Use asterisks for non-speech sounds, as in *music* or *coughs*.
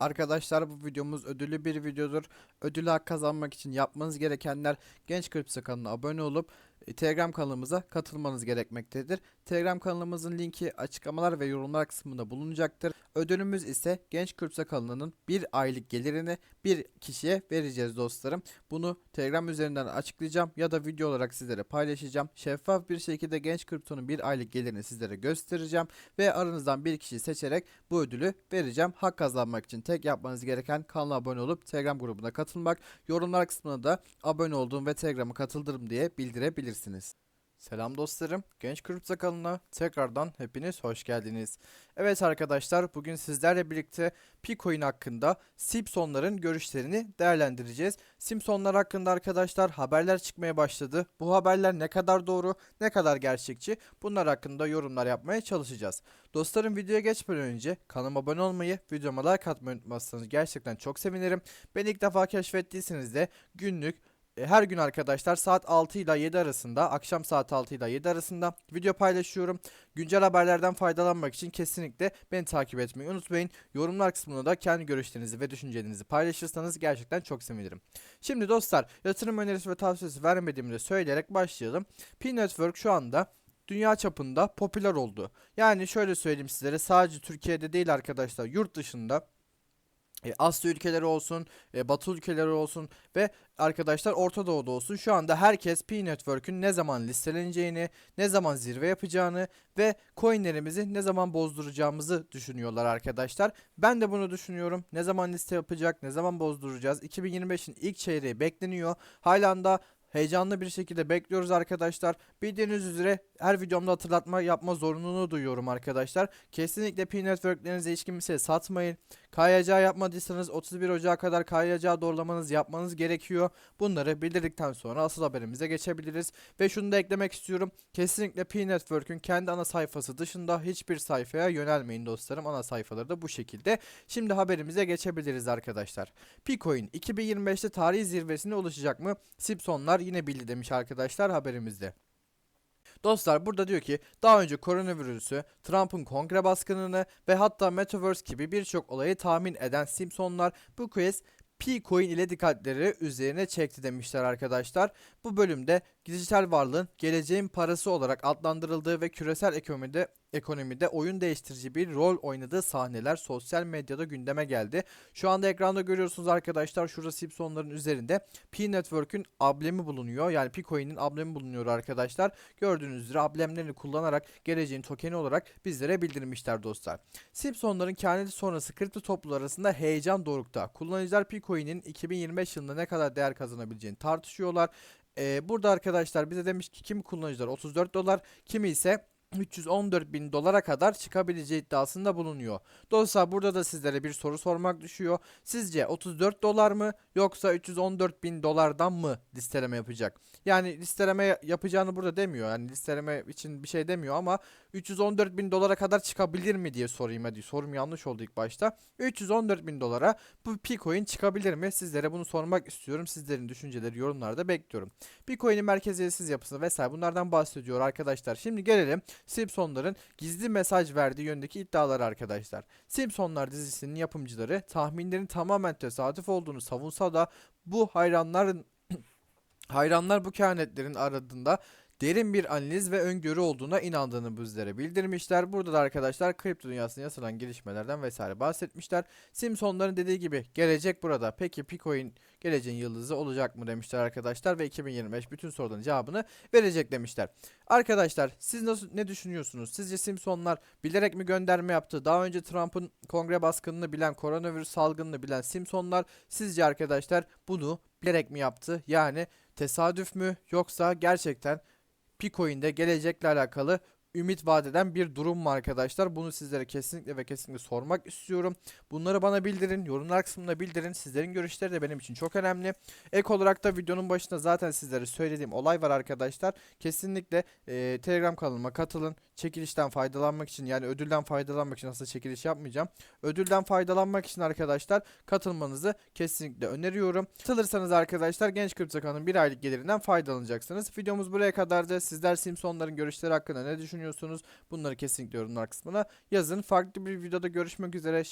Arkadaşlar bu videomuz ödüllü bir videodur. Ödülü kazanmak için yapmanız gerekenler Genç Kripsi kanalına abone olup Telegram kanalımıza katılmanız gerekmektedir. Telegram kanalımızın linki açıklamalar ve yorumlar kısmında bulunacaktır. Ödülümüz ise Genç Kripsi kanalının bir aylık gelirini bir kişiye vereceğiz dostlarım. Bunu Telegram üzerinden açıklayacağım ya da video olarak sizlere paylaşacağım. Şeffaf bir şekilde Genç Kripto'nun bir aylık gelirini sizlere göstereceğim ve aranızdan bir kişiyi seçerek bu ödülü vereceğim. Hak kazanmak için tek yapmanız gereken kanala abone olup Telegram grubuna katılmak. Yorumlar kısmına da abone olduğum ve Telegram'a katıldım diye bildirebilirsiniz. Selam dostlarım. Genç Kripto kanalına tekrardan hepiniz hoş geldiniz. Evet arkadaşlar bugün sizlerle birlikte Picoin hakkında Simpsonların görüşlerini değerlendireceğiz. Simpsonlar hakkında arkadaşlar haberler çıkmaya başladı. Bu haberler ne kadar doğru, ne kadar gerçekçi bunlar hakkında yorumlar yapmaya çalışacağız. Dostlarım videoya geçmeden önce kanalıma abone olmayı, videoma like atmayı unutmazsanız gerçekten çok sevinirim. Beni ilk defa keşfettiyseniz de günlük her gün arkadaşlar saat 6 ile 7 arasında, akşam saat 6 ile 7 arasında video paylaşıyorum. Güncel haberlerden faydalanmak için kesinlikle beni takip etmeyi unutmayın. Yorumlar kısmında da kendi görüşlerinizi ve düşüncelerinizi paylaşırsanız gerçekten çok sevinirim. Şimdi dostlar yatırım önerisi ve tavsiyesi vermediğimi de söyleyerek başlayalım. P-Network şu anda dünya çapında popüler oldu. Yani şöyle söyleyeyim sizlere sadece Türkiye'de değil arkadaşlar yurt dışında e, Asya ülkeleri olsun, e, Batı ülkeleri olsun ve arkadaşlar Orta Doğu'da olsun. Şu anda herkes P-Network'ün ne zaman listeleneceğini, ne zaman zirve yapacağını ve coinlerimizi ne zaman bozduracağımızı düşünüyorlar arkadaşlar. Ben de bunu düşünüyorum. Ne zaman liste yapacak, ne zaman bozduracağız? 2025'in ilk çeyreği bekleniyor. Hala da heyecanlı bir şekilde bekliyoruz arkadaşlar. Bildiğiniz üzere her videomda hatırlatma yapma zorunluluğu duyuyorum arkadaşlar. Kesinlikle P-Network'lerinizi hiç kimseye satmayın. KYC yapmadıysanız 31 Ocak'a kadar KYC doğrulamanız yapmanız gerekiyor. Bunları bildirdikten sonra asıl haberimize geçebiliriz. Ve şunu da eklemek istiyorum. Kesinlikle P-Network'ün kendi ana sayfası dışında hiçbir sayfaya yönelmeyin dostlarım. Ana sayfaları da bu şekilde. Şimdi haberimize geçebiliriz arkadaşlar. Picoin 2025'te tarihi zirvesine ulaşacak mı? Simpsonlar yine bildi demiş arkadaşlar haberimizde. Dostlar burada diyor ki daha önce koronavirüsü, Trump'ın kongre baskınını ve hatta Metaverse gibi birçok olayı tahmin eden Simpsonlar bu kez P-Coin ile dikkatleri üzerine çekti demişler arkadaşlar. Bu bölümde dijital varlığın geleceğin parası olarak adlandırıldığı ve küresel ekonomide ekonomide oyun değiştirici bir rol oynadığı sahneler sosyal medyada gündeme geldi. Şu anda ekranda görüyorsunuz arkadaşlar şurada Simpsonların üzerinde P-Network'ün ablemi bulunuyor. Yani P-Coin'in ablemi bulunuyor arkadaşlar. Gördüğünüz üzere amblemlerini kullanarak geleceğin tokeni olarak bizlere bildirmişler dostlar. Simpsonların kehaneti sonrası kripto topluluğu arasında heyecan dorukta. Kullanıcılar P-Coin'in 2025 yılında ne kadar değer kazanabileceğini tartışıyorlar. Ee, burada arkadaşlar bize demiş ki kimi kullanıcılar 34 dolar, kimi ise 314 bin dolara kadar çıkabileceği iddiasında bulunuyor. Dostlar burada da sizlere bir soru sormak düşüyor. Sizce 34 dolar mı yoksa 314 bin dolardan mı listeleme yapacak? Yani listeleme yapacağını burada demiyor. Yani listeleme için bir şey demiyor ama 314 bin dolara kadar çıkabilir mi diye sorayım hadi. Sorum yanlış oldu ilk başta. 314 bin dolara bu Picoin çıkabilir mi? Sizlere bunu sormak istiyorum. Sizlerin düşünceleri yorumlarda bekliyorum. Bitcoin'in merkeziyetsiz yapısı vesaire bunlardan bahsediyor arkadaşlar. Şimdi gelelim Simpsonların gizli mesaj verdiği yöndeki iddialar arkadaşlar. Simpsonlar dizisinin yapımcıları tahminlerin tamamen tesadüf olduğunu savunsa da bu hayranların *coughs* hayranlar bu kehanetlerin aradığında derin bir analiz ve öngörü olduğuna inandığını bizlere bildirmişler. Burada da arkadaşlar kripto dünyasında yaşanan gelişmelerden vesaire bahsetmişler. Simpsonların dediği gibi gelecek burada. Peki Picoin geleceğin yıldızı olacak mı demişler arkadaşlar ve 2025 bütün soruların cevabını verecek demişler. Arkadaşlar siz nasıl ne düşünüyorsunuz? Sizce Simpsonlar bilerek mi gönderme yaptı? Daha önce Trump'ın kongre baskınını bilen, koronavirüs salgınını bilen Simpsonlar sizce arkadaşlar bunu bilerek mi yaptı? Yani tesadüf mü yoksa gerçekten Picoin'de gelecekle alakalı ümit vadeden bir durum mu arkadaşlar? Bunu sizlere kesinlikle ve kesinlikle sormak istiyorum. Bunları bana bildirin. Yorumlar kısmında bildirin. Sizlerin görüşleri de benim için çok önemli. Ek olarak da videonun başında zaten sizlere söylediğim olay var arkadaşlar. Kesinlikle e, Telegram kanalıma katılın. Çekilişten faydalanmak için yani ödülden faydalanmak için aslında çekiliş yapmayacağım. Ödülden faydalanmak için arkadaşlar katılmanızı kesinlikle öneriyorum. Katılırsanız arkadaşlar Genç Kripto kanalının bir aylık gelirinden faydalanacaksınız. Videomuz buraya kadardı. Sizler Simpsonların görüşleri hakkında ne düşünüyorsunuz? Bunları kesinlikle yorumlar kısmına yazın. Farklı bir videoda görüşmek üzere. Şimdi